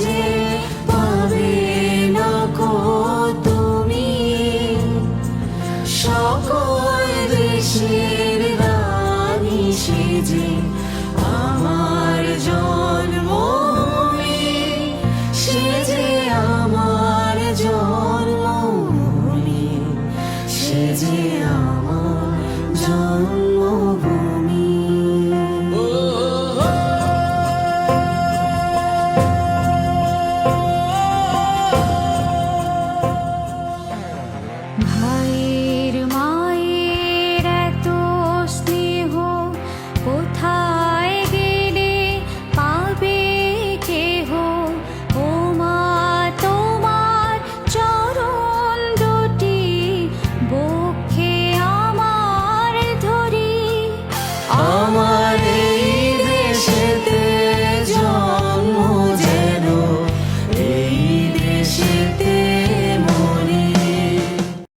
যে পাবে না তুমি। সকল দেশের রানী সেজে আমার জন্মভূমি, সেজে আমার জন্মভূমি, সেজে আমার জন্ম 怕一